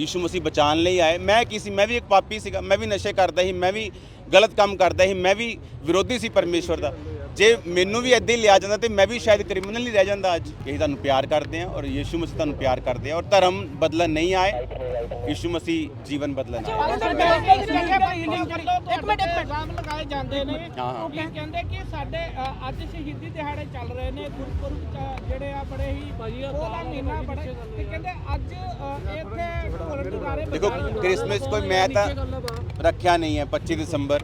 ਯੀਸ਼ੂ ਮਸੀਹ ਬਚਾਉਣ ਲਈ ਆਏ। ਮੈਂ ਕੀ ਸੀ? ਮੈਂ ਵੀ ਇੱਕ ਪਾਪੀ ਸੀਗਾ। ਮੈਂ ਵੀ ਨਸ਼ੇ ਕਰਦਾ ਸੀ। ਮੈਂ ਵੀ ਗਲਤ ਕੰਮ ਕਰਦਾ ਸੀ। ਮੈਂ ਵੀ ਵਿਰੋਧੀ ਸੀ ਪਰਮੇਸ਼ਵਰ ਦਾ। ਜੇ ਮੈਨੂੰ ਵੀ ਇੱਦਾਂ ਹੀ ਲਿਆ ਜਾਂਦਾ ਤੇ ਮੈਂ ਵੀ ਸ਼ਾਇਦ ਕ੍ਰਿਮੀਨਲ ਹੀ ਰਹਿ ਜਾਂਦਾ ਅੱਜ। ਇਹ ਤੁਹਾਨੂੰ ਪਿਆਰ ਕਰਦੇ ਆ ਔਰ ਯੀਸ਼ੂ ਮਸੀਹ ਤੁਹਾਨੂੰ ਪਿਆਰ ਕਰਦੇ ਆ ਔਰ ਧਰਮ ਬਦਲਣ ਨਹੀਂ ਆਏ ਯੀਸ਼ੂ ਮਸੀਹ ਜੀਵਨ ਬਦਲਣ ਆਏ। ਇੱਕ ਮਿੰਟ ਇਲਜ਼ਾਮ ਲਗਾਏ ਜਾਂਦੇ ਨੇ। ਉਹ ਕੀ ਕਹਿੰਦੇ ਕਿ ਸਾਡੇ ਅੱਜ ਸ਼ਹੀਦੀ ਦਿਹਾੜੇ ਚੱਲ ਰਹੇ ਨੇ। ਗੁਰਪੁਰਬ ਜਿਹੜੇ ਆ ਬੜੇ ਹੀ ਉਹਦਾ ਮਹੀਨਾ ਬੜੇ ਤੇ ਕਹਿੰਦੇ ਅੱਜ ਅ, ਇੱਥੇ ਗੁਰਦੁਆਰੇ ਦੇਖੋ ਕ੍ਰਿਸਮਸ ਕੋਈ ਮੈਂ ਤਾਂ ਰੱਖਿਆ ਨਹੀਂ ਹੈ 25 ਦਸੰਬਰ।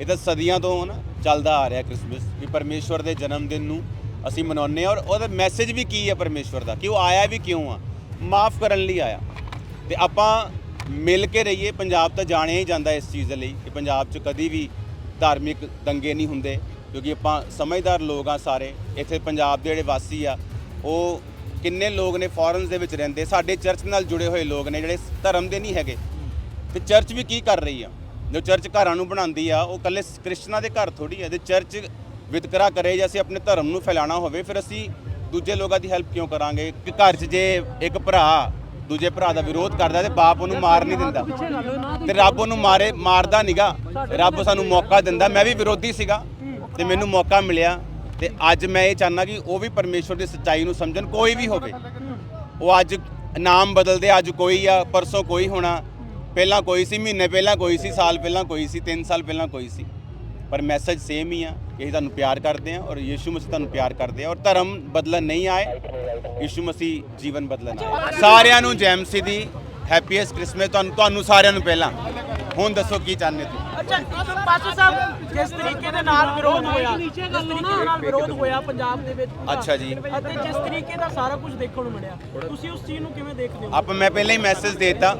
ਇਹ ਤਾਂ ਸਦੀਆਂ ਤੋਂ ਨਾ ਚੱਲਦਾ ਆ ਰਿਹਾ ਕ੍ਰਿਸਮਸ, ਵੀ ਪਰਮੇਸ਼ਵਰ ਦੇ ਜਨਮ ਦਿਨ ਨੂੰ ਅਸੀਂ ਮਨਾਉਂਦੇ ਹਾਂ ਔਰ ਉਹਦਾ ਮੈਸੇਜ ਵੀ ਕੀ ਹੈ ਪਰਮੇਸ਼ਵਰ ਦਾ, ਕਿ ਉਹ ਆਇਆ ਵੀ ਕਿਉਂ ਆ? ਮਾਫ ਕਰਨ ਲਈ ਆਇਆ। ਤੇ ਆਪਾਂ ਮਿਲ ਕੇ ਰਹੀਏ, ਪੰਜਾਬ ਤਾਂ ਜਾਣਿਆ ਹੀ ਜਾਂਦਾ ਇਸ ਚੀਜ਼ ਦੇ ਲਈ ਕਿ ਪੰਜਾਬ 'ਚ ਕਦੀ ਵੀ ਧਾਰਮਿਕ ਦੰਗੇ ਨਹੀਂ ਹੁੰਦੇ, ਕਿਉਂਕਿ ਆਪਾਂ ਸਮਝਦਾਰ ਲੋਕ ਆ ਸਾਰੇ, ਇੱਥੇ ਪੰਜਾਬ ਦੇ ਜਿਹੜੇ ਵਾਸੀ ਆ, ਉਹ ਕਿੰਨੇ ਲੋਕ ਨੇ ਫੋਰਨਸ ਦੇ ਵਿੱਚ ਰਹਿੰਦੇ, ਸਾਡੇ ਚਰਚ ਨਾਲ ਜੁੜੇ ਹੋਏ ਲੋਕ ਨੇ ਜਿਹੜੇ ਧਰਮ ਦੇ ਨਹੀਂ ਹੈਗੇ। ਤੇ ਚਰਚ ਵੀ ਕੀ ਕਰ ਰਹੀ ਆ? ਜੋ ਚਰਚ ਘਰਾਂ ਨੂੰ ਬਣਾਉਂਦੀ ਆ, ਉਹ ਕੱਲੇ ਕ੍ਰਿਸਚਨਾਂ ਦੇ ਘਰ ਥੋੜੀ ਹੈ ਤੇ ਚਰਚ ਵਿਤਕਰਾ ਕਰੇ ਜਾਂ ਅਸੀਂ ਆਪਣੇ ਧਰਮ ਨੂੰ ਫੈਲਾਣਾ ਹੋਵੇ, ਫਿਰ ਅਸੀਂ ਦੂਜੇ ਲੋਕਾਂ ਦੀ ਹੈਲਪ ਕਿਉਂ ਕਰਾਂਗੇ? ਕਿ ਘਰ 'ਚ ਜੇ ਇੱਕ ਭਰਾ, ਦੂਜੇ ਭਰਾ ਦਾ ਵਿਰੋਧ ਕਰਦਾ ਤੇ ਬਾਪ ਉਹਨੂੰ ਮਾਰ ਨਹੀਂ ਦਿੰਦਾ। ਤੇ ਰੱਬ ਉਹਨੂੰ ਮਾਰੇ, ਮਾਰਦਾ ਨਹੀਂਗਾ ਰੱਬ ਸਾਨੂੰ ਮੌਕਾ ਦਿੰਦਾ। ਮੈਂ ਵੀ ਵਿਰੋਧੀ ਸੀਗਾ ਤੇ ਮੈਨੂੰ ਮੌਕਾ ਮਿਲਿਆ ਤੇ ਅੱਜ ਮੈਂ ਇਹ ਚਾਹਨਾ ਕਿ ਉਹ ਵੀ ਪਰਮੇਸ਼ਵਰ ਦੀ ਸੱਚਾਈ ਨੂੰ ਸਮਝਣ, ਕੋਈ ਵੀ ਹੋਵੇ। ਉਹ ਅੱਜ ਨਾਮ ਬਦਲਦੇ, ਅੱਜ ਕੋਈ ਆ, ਪਰਸੋਂ ਕੋਈ ਹੋਣਾ। ਪਹਿਲਾਂ ਕੋਈ ਸੀ ਮਹੀਨੇ ਪਹਿਲਾਂ ਕੋਈ ਸੀ ਸਾਲ ਪਹਿਲਾਂ ਕੋਈ ਸੀ 3 ਸਾਲ ਪਹਿਲਾਂ ਕੋਈ ਸੀ। ਪਰ ਮੈਸੇਜ ਸੇਮ ਹੀ ਆ ਕਿ ਅਸੀਂ ਤੁਹਾਨੂੰ ਪਿਆਰ ਕਰਦੇ ਆ ਔਰ ਯੀਸ਼ੂ ਮਸੀਹ ਤੁਹਾਨੂੰ ਪਿਆਰ ਕਰਦੇ ਆ ਔਰ ਧਰਮ ਬਦਲਣ ਨਹੀਂ ਆਏ ਯੀਸ਼ੂ ਮਸੀਹ ਜੀਵਨ ਬਦਲਣ ਆਏ। ਸਾਰਿਆਂ ਨੂੰ ਜੈਮਸੀ ਦੀ ਹੈਪੀਐਸਟ ਕ੍ਰਿਸਮਸ ਤੁਹਾਨੂੰ ਤੁਹਾਨੂੰ ਸਾਰਿਆਂ ਨੂੰ ਪਹਿਲਾਂ। ਹੁਣ ਦੱਸੋ ਕੀ ਚਾਹੁੰਦੇ ਤੁਸੀਂ? ਅੱਛਾ ਪਾਸਟਰ ਸਾਹਿਬ ਜਿਸ ਤਰੀਕੇ ਦੇ ਨਾਲ ਵਿਰੋਧ ਹੋਇਆ ਜਿਸ ਤਰੀਕੇ ਦੇ ਨਾਲ ਵਿਰੋਧ ਹੋਇਆ ਪੰਜਾਬ ਦੇ ਵਿੱਚ ਅੱਛਾ ਜੀ। ਅਤੇ ਜਿਸ ਤਰੀਕੇ ਦਾ ਸਾਰਾ ਕੁਝ ਦੇਖਣ ਨੂੰ ਮਿਲਿਆ ਤੁਸੀਂ ਉਸ ਚੀਜ਼ ਨੂੰ ਕਿਵੇਂ ਦੇਖਦੇ ਹੋ? ਆਪਾਂ ਮੈਂ ਪਹਿਲਾਂ ਹੀ ਮੈਸੇਜ ਦੇਤਾ।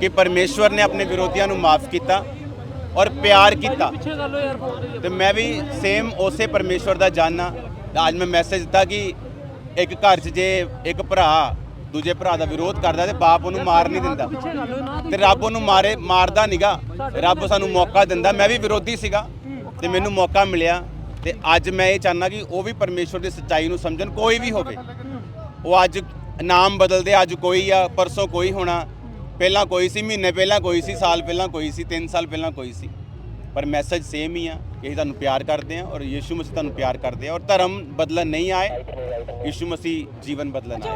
ਕਿ ਪਰਮੇਸ਼ਵਰ ਨੇ ਆਪਣੇ ਵਿਰੋਧੀਆਂ ਨੂੰ ਮਾਫ ਕੀਤਾ ਔਰ ਪਿਆਰ ਕੀਤਾ। ਤੇ ਮੈਂ ਵੀ ਸੇਮ ਉਸੇ ਪਰਮੇਸ਼ਵਰ ਦਾ ਜਾਨਾ ਅੱਜ ਮੈਂ ਮੈਸੇਜ ਦਿੱਤਾ ਕਿ ਇੱਕ ਘਰ 'ਚ ਜੇ ਇੱਕ ਭਰਾ ਦੂਜੇ ਭਰਾ ਦਾ ਵਿਰੋਧ ਕਰਦਾ ਤੇ ਬਾਪ ਉਹਨੂੰ ਮਾਰ ਨਹੀਂ ਦਿੰਦਾ। ਤੇ ਰੱਬ ਉਹਨੂੰ ਮਾਰੇ, ਮਾਰਦਾ ਨਹੀਂਗਾ ਰੱਬ ਸਾਨੂੰ ਮੌਕਾ ਦਿੰਦਾ। ਮੈਂ ਵੀ ਵਿਰੋਧੀ ਸੀਗਾ ਤੇ ਮੈਨੂੰ ਮੌਕਾ ਮਿਲਿਆ। ਤੇ ਅੱਜ ਮੈਂ ਇਹ ਚਾਹਨਾ ਕਿ ਉਹ ਵੀ ਪਰਮੇਸ਼ਵਰ ਦੀ ਸੱਚਾਈ ਨੂੰ ਸਮਝਣ, ਕੋਈ ਵੀ ਹੋਵੇ। ਉਹ ਅੱਜ ਨਾਮ ਬਦਲਦੇ, ਅੱਜ ਕੋਈ ਆ, ਪਰਸੋਂ ਕੋਈ ਹੋਣਾ। ਪਹਿਲਾਂ ਕੋਈ ਸੀ ਮਹੀਨੇ ਪਹਿਲਾਂ ਕੋਈ ਸੀ ਸਾਲ ਪਹਿਲਾਂ ਕੋਈ ਸੀ 3 ਸਾਲ ਪਹਿਲਾਂ ਕੋਈ ਸੀ। ਪਰ ਮੈਸੇਜ ਸੇਮ ਹੀ ਆ ਕਿ ਅਸੀਂ ਤੁਹਾਨੂੰ ਪਿਆਰ ਕਰਦੇ ਆ ਔਰ ਯੀਸ਼ੂ ਮਸੀਹ ਤੁਹਾਨੂੰ ਪਿਆਰ ਕਰਦੇ ਆ ਔਰ ਧਰਮ ਬਦਲਣ ਨਹੀਂ ਆਏ ਯੀਸ਼ੂ ਮਸੀਹ ਜੀਵਨ ਬਦਲਣ ਆਏ।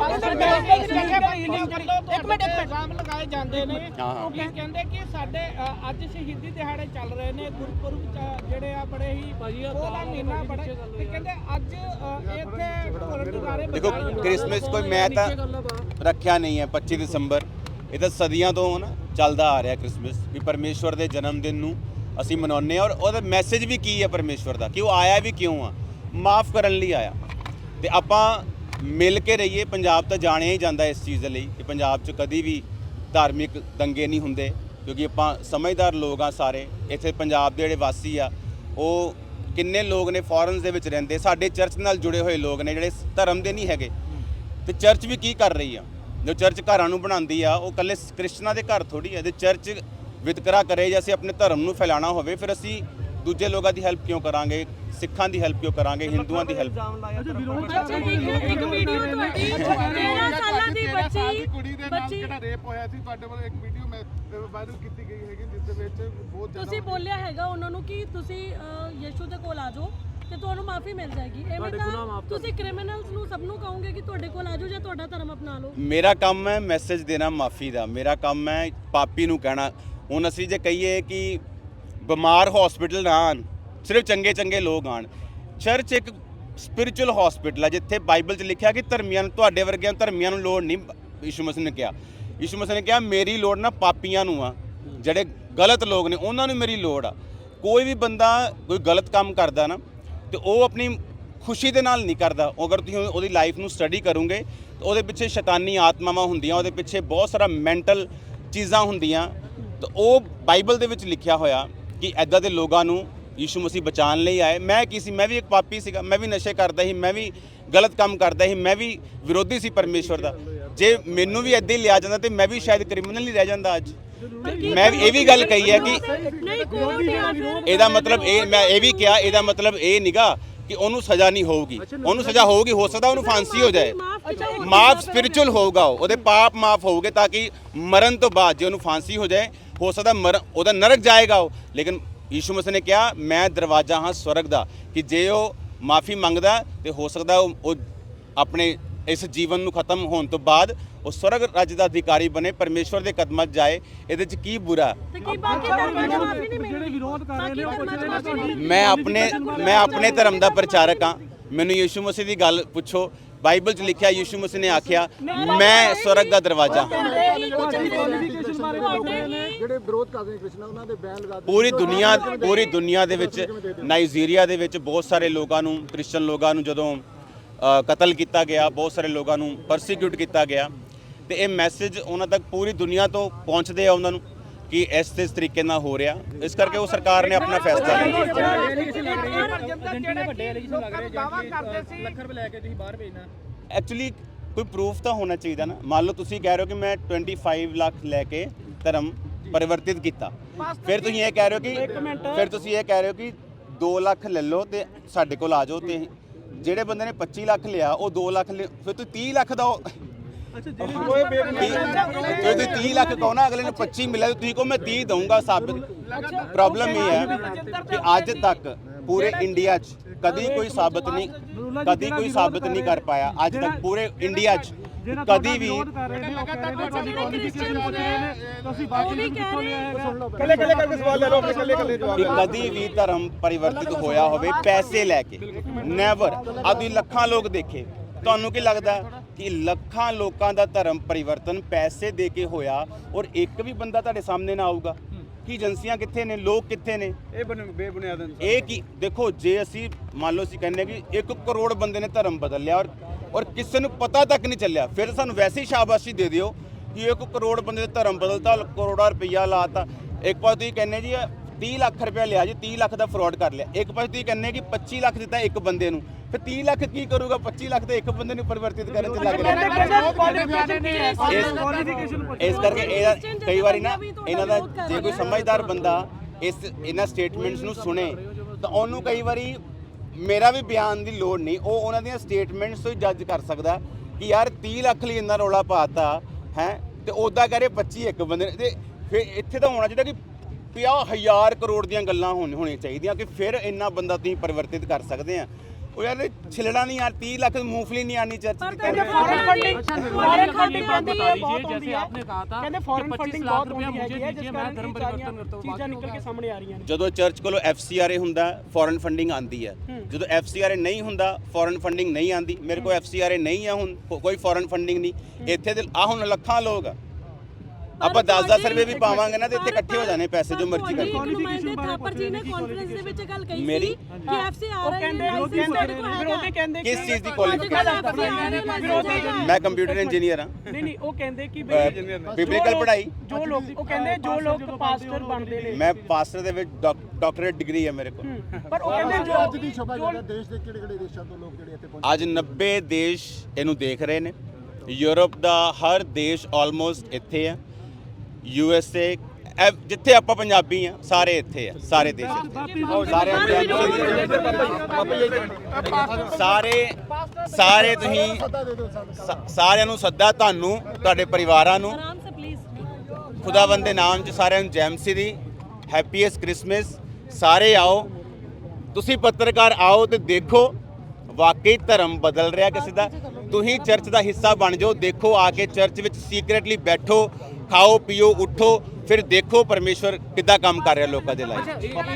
ਇੱਕ ਮਿੰਟ ਇਲਜ਼ਾਮ ਲਗਾਏ ਜਾਂਦੇ ਨੇ। ਉਹ ਕੀ ਕਹਿੰਦੇ ਕਿ ਸਾਡੇ ਅੱਜ ਸ਼ਹੀਦੀ ਦਿਹਾੜੇ ਚੱਲ ਰਹੇ ਨੇ ਗੁਰਪੁਰਬ ਜਿਹੜੇ ਆ ਬੜੇ ਹੀ ਉਹਦਾ ਮਹੀਨਾ ਬੜੇ ਤੇ ਕਹਿੰਦੇ ਅੱਜ ਅ, ਇੱਥੇ ਗੁਰਦੁਆਰੇ ਦੇਖੋ ਕ੍ਰਿਸਮਸ ਕੋਈ ਮੈਂ ਤਾਂ ਰੱਖਿਆ ਨਹੀਂ ਹੈ 25 ਦਸੰਬਰ। ਇਹ ਤਾਂ ਸਦੀਆਂ ਤੋਂ ਨਾ ਚੱਲਦਾ ਆ ਰਿਹਾ ਕ੍ਰਿਸਮਸ, ਵੀ ਪਰਮੇਸ਼ਵਰ ਦੇ ਜਨਮ ਦਿਨ ਨੂੰ ਅਸੀਂ ਮਨਾਉਂਦੇ ਹਾਂ। ਔਰ ਉਹਦਾ ਮੈਸੇਜ ਵੀ ਕੀ ਹੈ ਪਰਮੇਸ਼ਵਰ ਦਾ? ਕਿ ਉਹ ਆਇਆ ਵੀ ਕਿਉਂ ਆ? ਮਾਫ ਕਰਨ ਲਈ ਆਇਆ। ਤੇ ਆਪਾਂ ਮਿਲ ਕੇ ਰਹੀਏ, ਪੰਜਾਬ ਤਾਂ ਜਾਣਿਆ ਹੀ ਜਾਂਦਾ ਇਸ ਚੀਜ਼ ਦੇ ਲਈ ਕਿ ਪੰਜਾਬ 'ਚ ਕਦੀ ਵੀ ਧਾਰਮਿਕ ਦੰਗੇ ਨਹੀਂ ਹੁੰਦੇ, ਕਿਉਂਕਿ ਆਪਾਂ ਸਮਝਦਾਰ ਲੋਕ ਆ ਸਾਰੇ। ਇੱਥੇ ਪੰਜਾਬ ਦੇ ਜਿਹੜੇ ਵਾਸੀ ਆ, ਉਹ ਕਿੰਨੇ ਲੋਕ ਨੇ ਫੋਰਨਸ ਦੇ ਵਿੱਚ ਰਹਿੰਦੇ। ਸਾਡੇ ਚਰਚ ਨਾਲ ਜੁੜੇ ਹੋਏ ਲੋਕ ਨੇ, ਜਿਹੜੇ ਧਰਮ ਦੇ ਨਹੀਂ ਹੈਗੇ। ਤੇ ਚਰਚ ਵੀ ਕੀ ਕਰ ਰਹੀ ਆ? ਜੋ ਚਰਚ ਘਰਾਂ ਨੂੰ ਬਣਾਉਂਦੀ ਆ ਉਹ ਕੱਲੇ ਕ੍ਰਿਸਚਨਾਂ ਦੇ ਘਰ ਥੋੜੀ ਹੈ ਤੇ ਚਰਚ ਵਿਤਕਰਾ ਕਰੇ ਜਾਂ ਅਸੀਂ ਆਪਣੇ ਧਰਮ ਨੂੰ ਫੈਲਾਣਾ ਹੋਵੇ ਫਿਰ ਅਸੀਂ ਦੂਜੇ ਲੋਕਾਂ ਦੀ ਹੈਲਪ ਕਿਉਂ ਕਰਾਂਗੇ? ਸਿੱਖਾਂ ਦੀ ਹੈਲਪ ਕਿਉਂ ਕਰਾਂਗੇ? ਹਿੰਦੂਆਂ ਦੀ ਹੈਲਪ ਅੱਛਾ ਦੇਖਿਓ ਇੱਕ ਵੀਡੀਓ ਤੁਹਾਡੀ। 13 ਸਾਲਾਂ ਦੀ ਬੱਚੀ ਕੁੜੀ ਦੇ ਨਾਲ ਬੱਚੀ ਜਿਹੜਾ ਰੇਪ ਹੋਇਆ ਸੀ? ਤੁਹਾਡੇ ਵੱਲੋਂ ਇੱਕ ਵੀਡੀਓ ਮੈਂ ਵਾਇਰਲ ਕੀਤੀ ਗਈ ਹੈਗੀ ਜਿਸ ਦੇ ਵਿੱਚ ਬਹੁਤ ਜ਼ਿਆਦਾ ਤੁਸੀਂ ਬੋਲਿਆ ਹੈਗਾ ਉਹਨਾਂ ਨੂੰ ਕਿ ਤੁਸੀਂ ਯਿਸੂ ਦੇ ਕੋਲ ਆ ਜਾਓ। ਤੇ ਤੁਹਾਨੂੰ ਮਾਫੀ ਮਿਲ ਜਾਏਗੀ। ਐਵੇਂ ਤਾਂ ਤੁਸੀਂ ਕ੍ਰਿਮੀਨਲਸ ਨੂੰ ਸਭ ਨੂੰ ਕਹੋਗੇ ਕਿ ਤੁਹਾਡੇ ਕੋਲ ਆ ਜਾਓ ਜਾਂ ਤੁਹਾਡਾ ਧਰਮ ਅਪਣਾ ਲਓ। ਮੇਰਾ ਕੰਮ ਹੈ ਮੈਸੇਜ ਦੇਣਾ ਮਾਫੀ ਦਾ। ਮੇਰਾ ਕੰਮ ਹੈ ਪਾਪੀ ਨੂੰ ਕਹਿਣਾ। ਹੁਣ ਅਸੀਂ ਜੇ ਕਹੀਏ ਕਿ ਬਿਮਾਰ ਹਸਪੀਟਲ ਨਾ ਆਣ ਸਿਰਫ ਚੰਗੇ ਚੰਗੇ ਲੋਕ ਆਣ ਚਰਚ ਇੱਕ ਸਪਿਰਚੁਅਲ ਹਸਪੀਟਲ ਹੈ ਜਿੱਥੇ ਬਾਈਬਲ 'ਚ ਲਿਖਿਆ ਕਿ ਧਰਮੀਆਂ ਨੂੰ ਤੁਹਾਡੇ ਵਰਗਿਆਂ ਧਰਮੀਆਂ ਨੂੰ ਲੋੜ ਨਹੀਂ। ਯਿਸੂ ਮਸੀਹ ਨੇ ਕਿਹਾ। ਯਿਸੂ ਮਸੀਹ ਨੇ ਕਿਹਾ ਮੇਰੀ ਲੋੜ ਨਾ ਪਾਪੀਆਂ ਨੂੰ ਆ। ਜਿਹੜੇ ਗਲਤ ਲੋਕ ਨੇ ਉਹਨਾਂ ਨੂੰ ਮੇਰੀ ਲੋੜ ਆ। ਕੋਈ ਵੀ ਬੰਦਾ ਕੋਈ ਗਲਤ ਕੰਮ ਕਰਦਾ ਨਾ ਤੇ ਉਹ ਆਪਣੀ ਖੁਸ਼ੀ ਦੇ ਨਾਲ ਨਹੀਂ ਕਰਦਾ। ਅਗਰ ਤੁਸੀਂ ਉਹਦੀ ਲਾਈਫ ਨੂੰ ਸਟੱਡੀ ਕਰੋਗੇ, ਤਾਂ ਉਹਦੇ ਪਿੱਛੇ ਸ਼ੈਤਾਨੀ ਆਤਮਾਵਾਂ ਹੁੰਦੀਆਂ, ਉਹਦੇ ਪਿੱਛੇ ਬਹੁਤ ਸਾਰਾ ਮੈਂਟਲ ਚੀਜ਼ਾਂ ਹੁੰਦੀਆਂ। ਤਾਂ ਉਹ ਬਾਈਬਲ ਦੇ ਵਿੱਚ ਲਿਖਿਆ ਹੋਇਆ ਕਿ ਐਦਾਂ ਦੇ ਲੋਕਾਂ ਨੂੰ ਯੀਸ਼ੂ ਮਸੀਹ ਬਚਾਉਣ ਲਈ ਆਏ। ਮੈਂ ਕੀ ਸੀ? ਮੈਂ ਵੀ ਇੱਕ ਪਾਪੀ ਸੀਗਾ। ਮੈਂ ਵੀ ਨਸ਼ੇ ਕਰਦਾ ਸੀ, ਮੈਂ ਵੀ ਗਲਤ ਕੰਮ ਕਰਦਾ ਸੀ, ਮੈਂ ਵੀ ਵਿਰੋਧੀ ਸੀ ਪਰਮੇਸ਼ਵਰ ਦਾ। ਜੇ ਮੈਨੂੰ ਵੀ ਐਦਾਂ ਹੀ ਲਿਆ ਜਾਂਦਾ ਤੇ ਮੈਂ ਵੀ ਸ਼ਾਇਦ ਕ੍ਰਿਮੀਨਲ ਹੀ ਰਹਿ ਜਾਂਦਾ ਅੱਜ। ਮੈਂ ਵੀ ਇਹ ਵੀ ਗੱਲ ਕਹੀ ਹੈ ਕਿ ਨਹੀਂ ਕੋਰਟ ਇਹਦਾ ਮਤਲਬ ਇਹ ਮੈਂ ਇਹ ਵੀ ਕਿਹਾ ਇਹਦਾ ਮਤਲਬ ਇਹ ਨਿਗਾ ਕਿ ਉਹਨੂੰ ਸਜ਼ਾ ਨਹੀਂ ਹੋਊਗੀ। ਉਹਨੂੰ ਸਜ਼ਾ ਹੋਊਗੀ ਹੋ ਸਕਦਾ ਉਹਨੂੰ ਫਾਂਸੀ ਹੋ ਜਾਏ। ਮਾਫ ਸਪਿਰਚੁਅਲ ਹੋਊਗਾ ਉਹ ਉਹਦੇ ਪਾਪ ਮਾਫ ਹੋਊਗੇ ਤਾਂ ਕਿ ਮਰਨ ਤੋਂ ਬਾਅਦ ਜੇ ਉਹਨੂੰ ਫਾਂਸੀ ਹੋ ਜਾਏ ਹੋ ਸਕਦਾ ਮਰ ਉਹਦਾ ਨਰਕ ਜਾਏਗਾ ਉਹ। ਲੇਕਿਨ ਯੀਸ਼ੂ ਮਸੀਹ ਨੇ ਕਿਹਾ ਮੈਂ ਦਰਵਾਜ਼ਾ ਹਾਂ ਸਵਰਗ ਦਾ ਕਿ ਜੇ ਉਹ ਮਾਫੀ ਮੰਗਦਾ ਤੇ ਹੋ ਸਕਦਾ ਉਹ ਆਪਣੇ ਇਸ ਜੀਵਨ ਨੂੰ ਖਤਮ ਹੋਣ ਤੋਂ ਬਾਅਦ ਉਹ ਸਵਰਗ ਰਾਜ ਦਾ ਅਧਿਕਾਰੀ ਬਣੇ ਪਰਮੇਸ਼ਵਰ ਦੇ ਕਦਮਾਂ 'ਚ ਜਾਏ ਇਹਦੇ 'ਚ ਕੀ ਬੁਰਾ ਤੇ ਕੀ ਬਾਕੀ ਧਰਮਾਂ ਚ ਮਾਫੀ ਨਹੀਂ ਮਿਲਦੀ ਜਿਹੜੇ ਵਿਰੋਧ ਕਰ ਰਹੇ ਨੇ ਉਹ ਪੁੱਛ ਰਹੇ ਨੇ ਮੈਂ ਆਪਣੇ ਮੈਂ ਆਪਣੇ ਧਰਮ ਦਾ ਪ੍ਰਚਾਰਕ ਹਾਂ ਮੈਨੂੰ ਯੀਸ਼ੂ ਮਸੀਹ ਦੀ ਗੱਲ ਪੁੱਛੋ ਬਾਈਬਲ 'ਚ ਲਿਖਿਆ ਯੀਸ਼ੂ ਮਸੀਹ ਨੇ ਆਖਿਆ ਮੈਂ ਸਵਰਗ ਦਾ ਦਰਵਾਜ਼ਾ ਹਾਂ ਜਿਹੜੇ ਵਿਰੋਧ ਕਰਦੇ ਨੇ ਕ੍ਰਿਸ਼ਨ ਉਹਨਾਂ ਦੇ ਬੈਨ ਲਗਾ ਦਿੱਤੇ ਪੂਰੀ ਦੁਨੀਆ ਪੂਰੀ ਦੁਨੀਆ ਦੇ ਵਿੱਚ ਨਾਈਜੀਰੀਆ ਦੇ ਵਿੱਚ ਬਹੁਤ ਸਾਰੇ ਲੋਕਾਂ ਨੂੰ ਕ੍ਰਿਸਚੀਅਨ ਲੋਕਾਂ ਨੂੰ ਜਦੋਂ ਕਤਲ ਕੀਤਾ ਗਿਆ ਬਹੁਤ ਸਾਰੇ ਲੋਕਾਂ ਨੂੰ ਪਰਸੀਕਿਊਟ ਕੀਤਾ ਗਿਆ ਤੇ ਇਹ ਮੈਸੇਜ ਉਹਨਾਂ ਤੱਕ ਪੂਰੀ ਦੁਨੀਆ ਤੋਂ ਪਹੁੰਚਦੇ ਆ ਉਹਨਾਂ ਨੂੰ ਕਿ ਇਸ ਇਸ ਤਰੀਕੇ ਨਾਲ ਹੋ ਰਿਹਾ। ਇਸ ਕਰਕੇ ਉਹ ਸਰਕਾਰ ਨੇ ਆਪਣਾ ਫੈਸਲਾ ਲਿਆ। ਜਿਹੜੇ ਵੱਡੇ ਐਲੀਗੇਸ਼ਨ ਲੱਗ ਰਹੇ ਦਾਵਾ ਕਰਦੇ ਸੀ। ਲੱਖ ਰੁਪਏ ਲੈ ਕੇ ਤੁਸੀਂ ਬਾਹਰ ਭੇਜਣਾ। ਐਕਚੁਅਲੀ ਕੋਈ ਪ੍ਰੂਫ ਤਾਂ ਹੋਣਾ ਚਾਹੀਦਾ ਨਾ। ਮੰਨ ਲਓ ਤੁਸੀਂ ਕਹਿ ਰਹੇ ਹੋ ਕਿ ਮੈਂ 25 ਲੱਖ ਲੈ ਕੇ ਧਰਮ ਪਰਿਵਰਤਿਤ ਕੀਤਾ। ਫਿਰ ਤੁਸੀਂ ਇਹ ਕਹਿ ਰਹੇ ਹੋ ਕਿ ਫਿਰ ਤੁਸੀਂ ਇਹ ਕਹਿ ਰਹੇ ਹੋ ਕਿ 2 ਲੱਖ ਲੈ ਲਓ ਤੇ ਸਾਡੇ ਕੋਲ ਆ ਜਾਓ ਤੇ ਜਿਹੜੇ ਬੰਦੇ ਨੇ 25 ਲੱਖ ਲਿਆ ਉਹ 2 ਲੱਖ ਫਿਰ ਤੁਸੀਂ 30 ਲੱਖ ਦਾ ਜੇ ਤੁਸੀਂ 30 ਲੱਖ ਕਹੋ ਨਾ ਅਗਲੇ ਨੂੰ 25 ਮਿਲਿਆ ਤੇ ਤੁਸੀਂ ਕਹੋ ਮੈਂ 30 ਦਊਂਗਾ ਸਾਬਿਤ। ਪ੍ਰੋਬਲਮ ਇਹ ਹੈ ਕਿ ਅੱਜ ਤੱਕ ਪੂਰੇ ਇੰਡੀਆ 'ਚ ਕਦੀ ਕੋਈ ਸਾਬਤ ਨਹੀਂ ਕਦੀ ਕੋਈ ਸਾਬਤ ਨਹੀਂ ਕਰ ਪਾਇਆ। ਅੱਜ ਤੱਕ ਪੂਰੇ ਇੰਡੀਆ 'ਚ ਕਦੀ ਵੀ ਕਦੀ ਵੀ ਧਰਮ ਪਰਿਵਰਤਿਤ ਹੋਇਆ ਹੋਵੇ ਪੈਸੇ ਲੈ ਕੇ। ਨੈਵਰ ਆਦੀ ਲੱਖਾਂ ਲੋਕ ਦੇਖੇ। ਤੁਹਾਨੂੰ ਕੀ ਲੱਗਦਾ ਕਿ ਲੱਖਾਂ ਲੋਕਾਂ ਦਾ ਧਰਮ ਪਰਿਵਰਤਨ ਪੈਸੇ ਦੇ ਕੇ ਹੋਇਆ ਔਰ ਇੱਕ ਵੀ ਬੰਦਾ ਤੁਹਾਡੇ ਸਾਹਮਣੇ ਨਾ ਆਊਗਾ। ਕੀ ਏਜੰਸੀਆਂ ਕਿੱਥੇ ਨੇ? ਲੋਕ ਕਿੱਥੇ ਨੇ? ਇਹ ਬੇਬੁਨਿਆਦ ਇਹ ਕੀ ਦੇਖੋ ਜੇ ਅਸੀਂ ਮੰਨ ਲਓ ਅਸੀਂ ਕਹਿੰਦੇ ਕਿ 1 ਕਰੋੜ ਬੰਦੇ ਨੇ ਧਰਮ ਬਦਲ ਲਿਆ ਔਰ ਔਰ ਕਿਸੇ ਨੂੰ ਪਤਾ ਤੱਕ ਨਹੀਂ ਚੱਲਿਆ ਫਿਰ ਸਾਨੂੰ ਵੈਸੇ ਹੀ ਸ਼ਾਬਾਸ਼ੀ ਦੇ ਦਿਓ ਕਿ 1 ਕਰੋੜ ਬੰਦੇ ਦੇ ਧਰਮ ਬਦਲਤਾ ਕਰੋੜਾਂ ਰੁਪਈਆ ਲਾਤਾ। ਇੱਕ ਪਾਸੇ ਤੁਸੀਂ ਕਹਿੰਦੇ ਜੀ 30 ਲੱਖ ਰੁਪਇਆ ਲਿਆ ਜੀ 30 ਲੱਖ ਦਾ ਫਰਾਡ ਕਰ ਲਿਆ। ਇੱਕ ਪਾਸੇ ਤੁਸੀਂ ਕਹਿੰਦੇ ਕਿ 25 ਲੱਖ ਦਿੱਤਾ ਇੱਕ ਬੰਦੇ ਨੂੰ। ਫਿਰ 30 ਲੱਖ ਕੀ ਕਰੂਗਾ? 25 ਲੱਖ ਤੇ ਇੱਕ ਬੰਦੇ ਨੂੰ ਪਰਿਵਰਤਿਤ ਕਰਨ ਚ ਲੱਗ ਰਿਹਾ। ਇਸ ਇਸ ਕਰਕੇ ਇਹਦਾ ਕਈ ਵਾਰੀ ਨਾ ਇਹਨਾਂ ਦਾ ਜੇ ਕੋਈ ਸਮਝਦਾਰ ਬੰਦਾ ਇਸ ਇਹਨਾਂ ਸਟੇਟਮੈਂਟਸ ਨੂੰ ਸੁਣੇ ਤਾਂ ਉਹਨੂੰ ਕਈ ਵਾਰੀ ਮੇਰਾ ਵੀ ਬਿਆਨ ਦੀ ਲੋੜ ਨਹੀਂ। ਉਹ ਉਹਨਾਂ ਦੀਆਂ ਸਟੇਟਮੈਂਟਸ ਤੋਂ ਹੀ ਜੱਜ ਕਰ ਸਕਦਾ ਕਿ ਯਾਰ 30 ਲੱਖ ਲਈ ਇੰਨਾ ਰੌਲਾ ਪਾਤਾ ਹੈ ਤੇ ਉਦਾਂ ਕਹ ਰਹੇ 25 ਇੱਕ ਬੰਦੇ ਨੇ। ਤੇ ਫਿਰ ਇੱਥੇ ਤਾਂ ਹੋਣਾ ਚਾਹੀਦਾ ਕਿ 50000 ਕਰੋੜ ਦੀਆਂ ਗੱਲਾਂ ਹੋਣ ਹੋਣੀਆਂ ਚਾਹੀਦੀਆਂ ਕਿ ਫਿਰ ਇੰਨਾ ਬੰਦਾ ਤੁਸੀਂ ਪਰਿਵਰਤਿਤ ਕਰ ਸਕਦੇ ਆ। ਉਹ ਯਾਰ ਇਹ ਛਿਲੜਾ ਨਹੀਂ ਯਾਰ 30 ਲੱਖ ਮੂੰਗਫਲੀ ਨਹੀਂ ਆਣੀ ਚਰਚ ਪਰ ਦੀ ਕਹਿੰਦੇ ਕਹਿੰਦੇ ਫੋਰਨ ਫੰਡਿੰਗ ਫੋਰਨ ਫੰਡਿੰਗ ਆਉਂਦੀ ਹੈ बहुत जैसे आपने कहा था कहते कि फॉरेन 25 फंडिंग लाख बहुत रुपया होती है मुझे जिस दीजिए मैं कारण धर्म की परिवर्तन करता हूँ चीजें बाकी निकल के सामने आ रही हैं ਜਦੋਂ ਚਰਚ ਕੋਲੋਂ ਐਫਸੀਆਰਏ ਹੁੰਦਾ ਫੋਰਨ ਫੰਡਿੰਗ ਆਂਦੀ ਹੈ ਜਦੋਂ ਐਫਸੀਆਰਏ ਨਹੀਂ ਹੁੰਦਾ ਫੋਰਨ ਫੰਡਿੰਗ ਨਹੀਂ ਆਂਦੀ ਮੇਰੇ ਕੋਲ ਐਫਸੀਆਰਏ ਨਹੀਂ ਆ ਹੁਣ ਕੋ- ਕੋਈ ਫੋਰਨ ਫੰਡਿੰਗ ਨਹੀਂ ਇੱਥੇ ਦੇ ਆ ਹੁਣ ਲੱਖਾਂ ਲੋਕ ਆ ਆਪਾਂ 10-10 ਰੁਪਏ ਵੀ ਪਾਵਾਂਗੇ ਨਾ ਤੇ ਇੱਥੇ ਇਕੱਠੇ ਹੋ ਜਾਣੇ ਪੈਸੇ ਜੋ ਮਰਜ਼ੀ ਕਰ ਨੁਮਾਇੰਦੇ ਥਾਪਰ ਜੀ ਨੇ ਕਾਨਫਰੰਸ ਦੇ ਵਿੱਚ ਇਹ ਗੱਲ ਕਹੀ ਮੇਰੀ? ਸੀ ਕਿ ਐਫਸੀ ਆ ਉਹ ਰਹੀ ਕਹਿੰਦੇ ਹੈ ਉਹ ਲਾਇਸੈਂਸ ਕਹਿੰਦੇ ਤੁਹਾਡੇ ਕੋਲ ਵਿਰੋਧੀ ਕਹਿੰਦੇ ਕਿਸ ਚੀਜ਼ ਦੀ ਅੱਜ ਕੁਆਲੀਫਿਕੇਸ਼ਨ ਮੈਂ ਕੰਪਿਊਟਰ ਇੰਜੀਨੀਅਰ ਹਾਂ। ਨਹੀਂ ਨਹੀਂ ਉਹ ਕਹਿੰਦੇ ਕਿ ਬਿਬਲੀਕਲ ਪੜ੍ਹਾਈ? ਜੋ ਲੋਕ ਉਹ ਕਹਿੰਦੇ ਜੋ ਲੋਕ ਪਾਸਟਰ ਬਣਦੇ ਨੇ। ਮੈਂ ਪਾਸਟਰ ਦੇ ਵਿੱਚ ਡਾਕਟਰੇਟ ਡਿਗਰੀ ਹੈ ਮੇਰੇ ਕੋਲ। ਪਰ ਉਹ ਕਹਿੰਦੇ ਅੱਜ ਜੋ ਦੀ ਸਭਾ ਜਿਹੜਾ ਦੇਸ਼ ਦੇ ਕਿਹੜੇ ਕਿਹੜੇ ਦੇਸ਼ਾਂ ਤੋਂ ਲੋਕ ਜਿਹੜੇ ਇੱਥੇ ਪਹੁੰਚੇ ਅੱਜ 90 ਦੇਸ਼ ਇਹਨੂੰ ਦੇਖ ਰਹੇ ਨੇ। ਯੂਰਪ ਦਾ ਹਰ ਦੇਸ਼ ਆਲਮੋਸਟ ਇੱਥੇ ਹੈ। ਯੂ ਐਸ ਏ ਜਿੱਥੇ ਆਪਾਂ ਪੰਜਾਬੀ ਆ ਸਾਰੇ ਇੱਥੇ ਆ ਸਾਰੇ ਦੇਸ਼ ਸਾਰੇ ਸਾਰੇ ਸਾਰੇ ਤੁਸੀਂ ਸਾਰਿਆਂ ਨੂੰ ਸੱਦਾ ਤੁਹਾਨੂੰ ਤੁਹਾਡੇ ਪਰਿਵਾਰਾਂ ਨੂੰ। ਖੁਦਾਵੰਦ ਦੇ ਨਾਮ 'ਚ ਸਾਰਿਆਂ ਨੂੰ ਜੈਮਸੀ ਦੀ ਹੈਪੀਐਸਟ ਕ੍ਰਿਸਮਸ ਸਾਰੇ ਆਓ। ਤੁਸੀਂ ਪੱਤਰਕਾਰ ਆਓ ਤੇ ਦੇਖੋ ਵਾਕਈ ਧਰਮ ਬਦਲ ਰਿਹਾ ਕਿਸੇ ਦਾ। ਤੁਸੀਂ ਚਰਚ ਦਾ ਹਿੱਸਾ ਬਣ ਜਾਓ ਦੇਖੋ ਆ ਕੇ ਚਰਚ ਵਿੱਚ ਸੀਕ੍ਰੇਟਲੀ ਬੈਠੋ ਖਾਓ ਪੀਓ ਉੱਠੋ ਫਿਰ ਦੇਖੋ ਪਰਮੇਸ਼ਵਰ ਕਿੱਦਾਂ ਕੰਮ ਕਰ ਰਿਹਾ ਲੋਕਾਂ ਦੇ ਲਈ